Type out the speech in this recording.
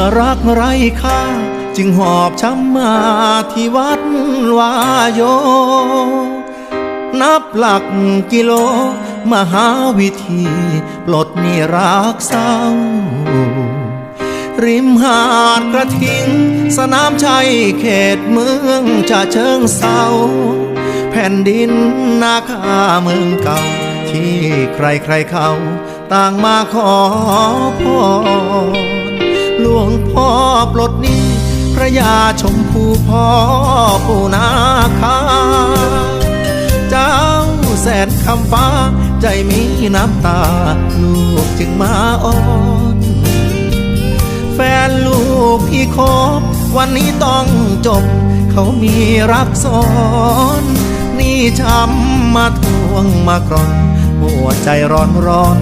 อรักไรค่า จึงหอบช้ำมาที่วัดวายโย นับหลักกิโล มหาวิธีปลดหนี้รักเศร้า ริมหาดกระทิง สนามชัยเขตเมืองจะเชิงเศร้า แผ่นดินนาคาเมืองเก่า ที่ใครใครๆเขาต่างมาขอพร พ่อปลดหนี้พระยาชมพูพ่อปูนาคา เจ้าแสนคำฟ้าใจมีน้ำตา ลูกจึงมาอ้อนแฟนลูกพี่คบวันนี้ต้องจบ เขามีรักซ้อนนี่ช้ำมาทวงมากรอนหัวใจร้อนร้อน